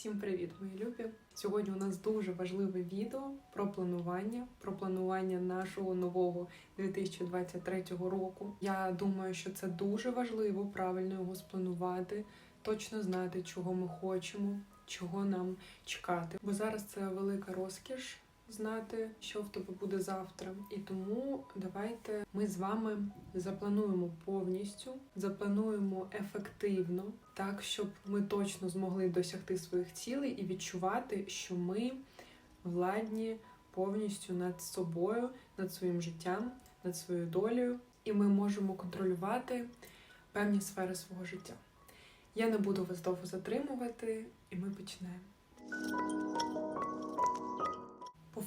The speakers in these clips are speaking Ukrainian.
Всім привіт, мої любі! Сьогодні у нас дуже важливе відео про планування, про планування нашого нового 2023 року. Я думаю, що це дуже важливо правильно його спланувати, точно знати, чого ми хочемо, чого нам чекати. Бо зараз це велика розкіш знати, що в тебе буде завтра. І тому давайте ми з вами заплануємо повністю, заплануємо ефективно, так щоб ми точно змогли досягти своїх цілей і відчувати, що ми владні повністю над собою, над своїм життям, над своєю долею, і ми можемо контролювати певні сфери свого життя. Я не буду вас довго затримувати, і ми починаємо.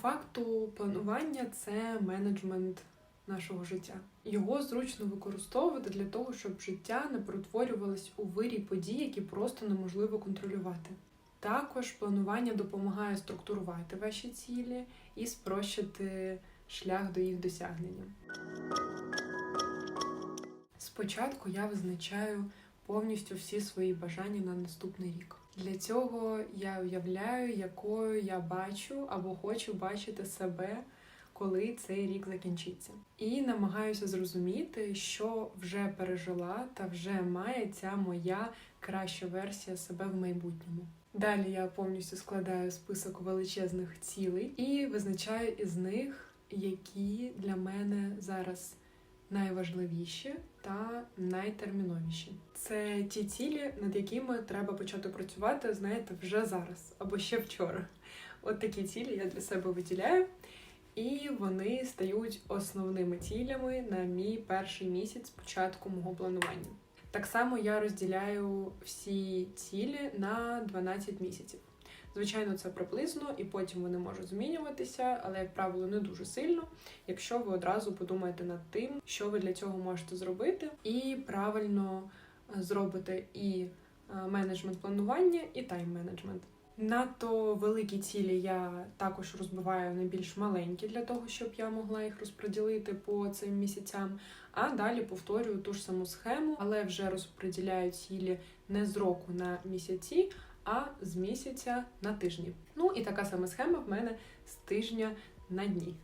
Факту, планування це менеджмент нашого життя. Його зручно використовувати для того, щоб життя не перетворювалось у вирій подій, які просто неможливо контролювати. Також планування допомагає структурувати ваші цілі і спрощити шлях до їх досягнення. Спочатку я визначаю повністю всі свої бажання на наступний рік. Для цього я уявляю, якою я бачу або хочу бачити себе, коли цей рік закінчиться. І намагаюся зрозуміти, що вже пережила та вже має ця моя краща версія себе в майбутньому. Далі я повністю складаю список величезних цілей і визначаю із них, які для мене зараз найважливіші та найтерміновіші. Це ті цілі, над якими треба почати працювати, знаєте, вже зараз або ще вчора. От такі цілі я для себе виділяю, і вони стають основними цілями на мій перший місяць початку мого планування. Так само я розділяю всі цілі на 12 місяців. Звичайно, це приблизно, і потім вони можуть змінюватися, але, як правило, не дуже сильно, якщо ви одразу подумаєте над тим, що ви для цього можете зробити, і правильно зробите і менеджмент планування, і тайм-менеджмент. Надто великі цілі я також розбиваю на більш маленькі для того, щоб я могла їх розподілити по цим місяцям. А далі повторюю ту ж саму схему, але вже розподіляю цілі не з року на місяці, а з місяця на тижні. Ну і така сама схема в мене з тижня на дні.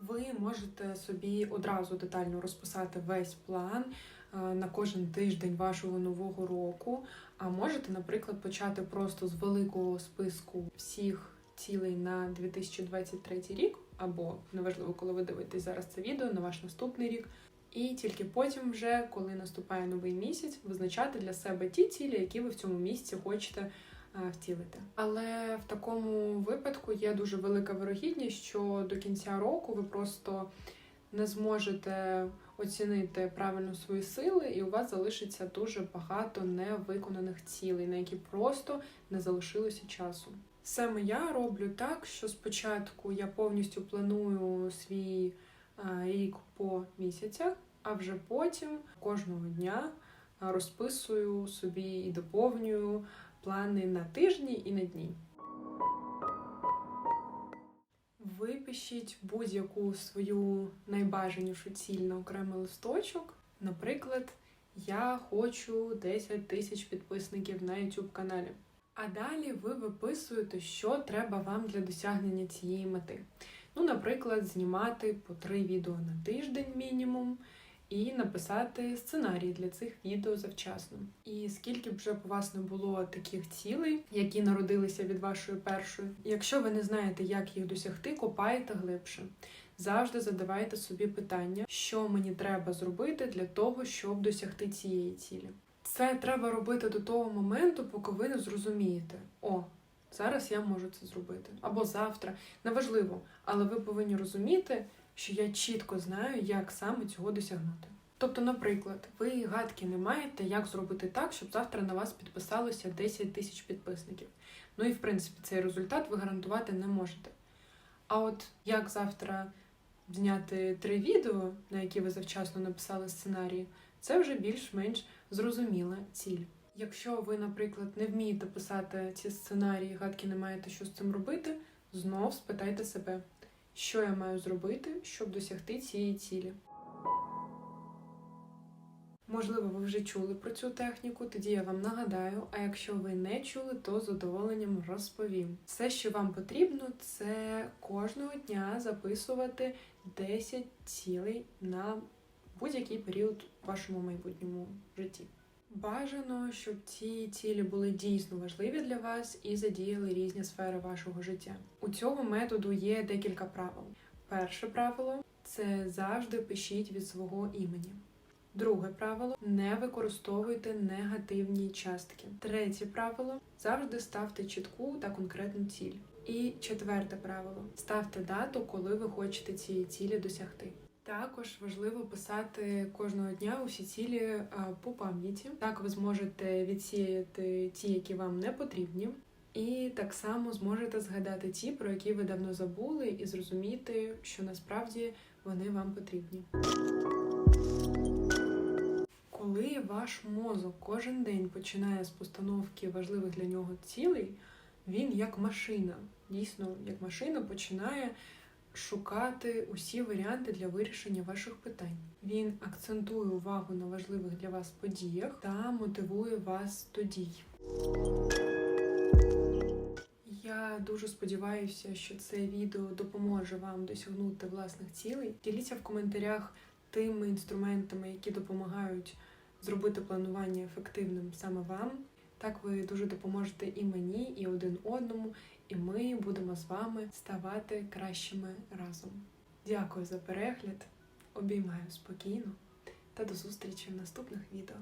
Ви можете собі одразу детально розписати весь план на кожен тиждень вашого нового року. А можете, наприклад, почати просто з великого списку всіх цілей на 2023 рік, або неважливо, коли ви дивитесь зараз це відео на ваш наступний рік. І тільки потім, вже коли наступає новий місяць, визначати для себе ті цілі, які ви в цьому місяці хочете втілити. Але в такому випадку є дуже велика вирогідність, що до кінця року ви просто не зможете оцінити правильно свої сили, і у вас залишиться дуже багато невиконаних цілей, на які просто не залишилося часу. Саме я роблю так, що спочатку я повністю планую свій рік по місяцях, а вже потім кожного дня розписую собі і доповнюю плани на тижні і на дні. Випишіть будь-яку свою найбажанішу ціль на окремий листочок. Наприклад, я хочу 10 тисяч підписників на YouTube каналі. А далі ви виписуєте, що треба вам для досягнення цієї мети. Ну, наприклад, знімати по 3 відео на тиждень мінімум і написати сценарій для цих відео завчасно. І скільки б вже по вас не було таких цілей, які народилися від вашої першої, якщо ви не знаєте, як їх досягти, копайте глибше. Завжди задавайте собі питання, що мені треба зробити для того, щоб досягти цієї цілі. Це треба робити до того моменту, поки ви не зрозумієте, о, зараз я можу це зробити, або завтра. Неважливо, але ви повинні розуміти, що я чітко знаю, як саме цього досягнути. Тобто, наприклад, ви гадки не маєте, як зробити так, щоб завтра на вас підписалося 10 тисяч підписників. Ну і в принципі цей результат ви гарантувати не можете. А от як завтра зняти три відео, на які ви завчасно написали сценарії, це вже більш-менш зрозуміла ціль. Якщо ви, наприклад, не вмієте писати ці сценарії, гадки не маєте що з цим робити, знов спитайте себе, що я маю зробити, щоб досягти цієї цілі. Можливо, ви вже чули про цю техніку, тоді я вам нагадаю. А якщо ви не чули, то з задоволенням розповім. Все, що вам потрібно, це кожного дня записувати 10 цілей на будь-який період в вашому майбутньому житті. Бажано, щоб ці цілі були дійсно важливі для вас і задіяли різні сфери вашого життя. У цього методу є декілька правил. Перше правило це завжди пишіть від свого імені. Друге правило не використовуйте негативні частки. Третє правило завжди ставте чітку та конкретну ціль. І четверте правило ставте дату, коли ви хочете цієї цілі досягти. Також важливо писати кожного дня усі цілі по пам'яті. Так ви зможете відсіяти ті, які вам не потрібні, і так само зможете згадати ті, про які ви давно забули, і зрозуміти, що насправді вони вам потрібні. Коли ваш мозок кожен день починає з постановки важливих для нього цілей, він як машина, дійсно як машина починає шукати усі варіанти для вирішення ваших питань. Він акцентує увагу на важливих для вас подіях та мотивує вас до дій. Я дуже сподіваюся, що це відео допоможе вам досягнути власних цілей. Діліться в коментарях тими інструментами, які допомагають зробити планування ефективним саме вам. Так ви дуже допоможете і мені, і один одному, і ми будемо з вами ставати кращими разом. Дякую за перегляд, обіймаю спокійно та до зустрічі в наступних відео.